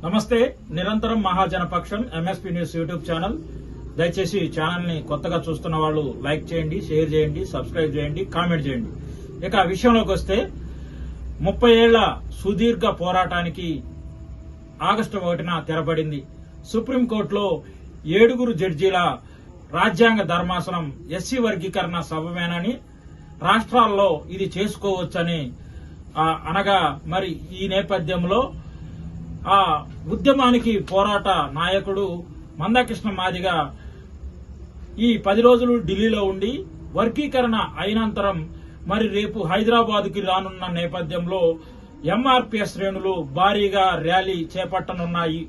నమస్తే నిరంతరం Mahajanapaksham MSP news YouTube channel. దయచేసి ఛానల్ని ఛానల్ని కొత్తగా చూస్తున్న వాళ్ళు లైక్ చేయండి షేర్ చేయండి సబ్స్క్రైబ్ చేయండి కామెంట్ చేయండి. ఇక విషయంలోకి వస్తే ముప్పై ఏళ్ళ సుదీర్ఘ పోరాటానికి ఆగస్టు ఒకటిన తెరపడింది. సుప్రీంకోర్టులో ఏడుగురు జడ్జీల రాజ్యాంగ ధర్మాసనం ఎస్సీ వర్గీకరణ సభమేనని రాష్ట్రాల్లో ఇది చేసుకోవచ్చని ఆ, అనగా మరి ఈ నేపథ్యంలో ఆ ఉద్యమానికి పోరాట నాయకుడు మందకృష్ణ మాదిగా ఈ పది రోజులు ఢిల్లీలో ఉండి వర్గీకరణ అయినంతరం మరి రేపు హైదరాబాద్కి రానున్న నేపథ్యంలో ఎంఆర్పీఎస్ శ్రేణులు భారీగా ర్యాలీ చేపట్టనున్నాయి.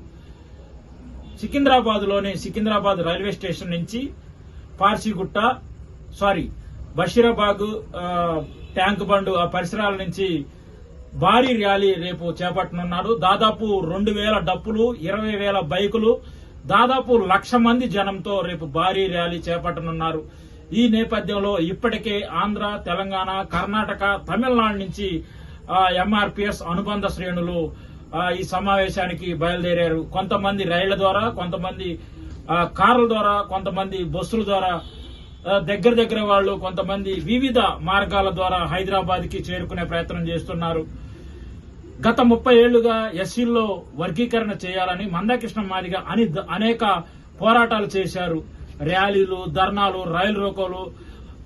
సికింద్రాబాద్లోని సికింద్రాబాద్ రైల్వే స్టేషన్ నుంచి పార్సిగుట్ట సారీ బషీరాబాగ్ ట్యాంక్ బండ్ ఆ పరిసరాల నుంచి భారీ ర్యాలీ రేపు చేపట్టనున్నారు దాదాపు రెండు వేల డప్పులు ఇరవై వేల బైకులు దాదాపు లక్ష మంది జనంతో రేపు భారీ ర్యాలీ చేపట్టనున్నారు. ఈ నేపథ్యంలో ఇప్పటికే ఆంధ్ర తెలంగాణ కర్ణాటక తమిళనాడు నుంచి ఎంఆర్పిఎస్ అనుబంధ శ్రేణులు ఈ సమావేశానికి బయలుదేరారు. కొంతమంది రైళ్ళ ద్వారా కొంతమంది కార్ల ద్వారా కొంతమంది బస్సుల ద్వారా దగ్గర దగ్గర వాళ్ళు కొంతమంది వివిధ మార్గాల ద్వారా హైదరాబాద్కి చేరుకునే ప్రయత్నం చేస్తున్నారు. గత ముప్పై ఏళ్ళుగా ఎస్సీల్లో వర్గీకరణ చేయాలని మందకృష్ణ మాదిగ అని అనేక పోరాటాలు చేశారు. ర్యాలీలు ధర్నాలు రైలు రోకోలు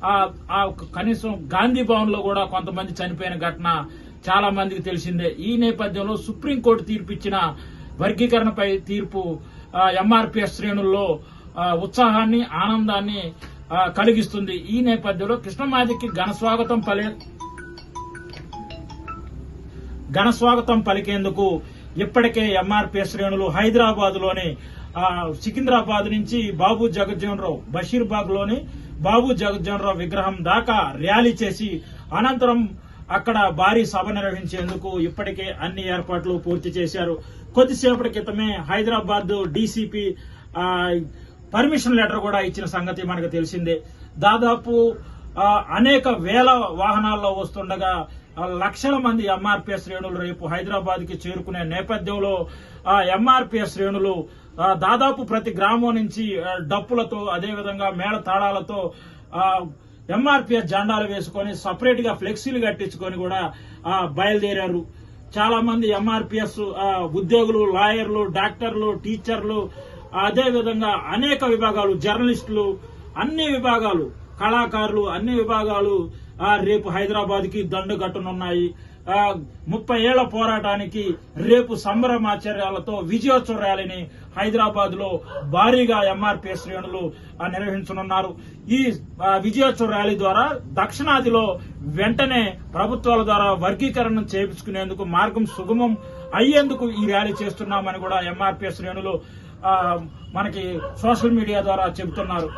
ఆ- కనీసం గాంధీ భవన్లో కూడా కొంతమంది చనిపోయిన ఘటన చాలా మందికి తెలిసిందే. ఈ నేపథ్యంలో సుప్రీంకోర్టు తీర్పిచ్చిన వర్గీకరణపై తీర్పు ఎంఆర్పిఎస్ శ్రేణుల్లో ఉత్సాహాన్ని ఆనందాన్ని కలిగిస్తుంది. ఈ నేపథ్యంలో కృష్ణమాదికి ఘన స్వాగతం పలే ఘన స్వాగతం పలికేందుకు ఇప్పటికే ఎంఆర్పీ శ్రేణులు హైదరాబాద్లోని సికింద్రాబాద్ నుంచి బాబు జగజ్జీవన్ రావు బషీర్బాగ్లోని బాబు జగజ్జీవన్ రావు విగ్రహం దాకా ర్యాలీ చేసి అనంతరం అక్కడ భారీ సభ నిర్వహించేందుకు ఇప్పటికే అన్ని ఏర్పాట్లు పూర్తి చేశారు. కొద్దిసేపటి క్రితమే హైదరాబాద్ డీసీపీ పర్మిషన్ లెటర్ కూడా ఇచ్చిన సంగతి మనకు తెలిసిందే. దాదాపు అనేక వేల వాహనాల్లో వస్తుండగా లక్షల మంది ఎంఆర్పీఎస్ శ్రేణులు రేపు హైదరాబాద్కి చేరుకునే నేపథ్యంలో ఆ ఎంఆర్పీఎస్ శ్రేణులు దాదాపు ప్రతి గ్రామం నుంచి డప్పులతో అదేవిధంగా మేళ తాళాలతో ఎంఆర్పీఎస్ జెండాలు వేసుకొని సపరేట్గా ఫ్లెక్సీలు కట్టించుకొని కూడా బయలుదేరారు. చాలా మంది ఎంఆర్పీఎస్ ఉద్యోగులు లాయర్లు డాక్టర్లు టీచర్లు అదేవిధంగా అనేక విభాగాలు జర్నలిస్టులు అన్ని విభాగాలు కళాకారులు అన్ని విభాగాలు రేపు హైదరాబాద్కి దండు కట్టనున్నాయి. ముప్పై ఏళ్ళ పోరాటానికి రేపు సంబరమాచర్యాలతో విజయోత్సవ ర్యాలీని హైదరాబాద్లో భారీగా ఎంఆర్పీ శ్రేణులు నిర్వహించనున్నారు. ఈ విజయోత్సవ ర్యాలీ ద్వారా దక్షిణాదిలో వెంటనే ప్రభుత్వాల ద్వారా వర్గీకరణ చేయించుకునేందుకు మార్గం సుగమం అయ్యేందుకు ఈ ర్యాలీ చేస్తున్నామని కూడా ఎంఆర్పీ శ్రేణులు మనకి సోషల్ మీడియా ద్వారా చెబుతున్నారు.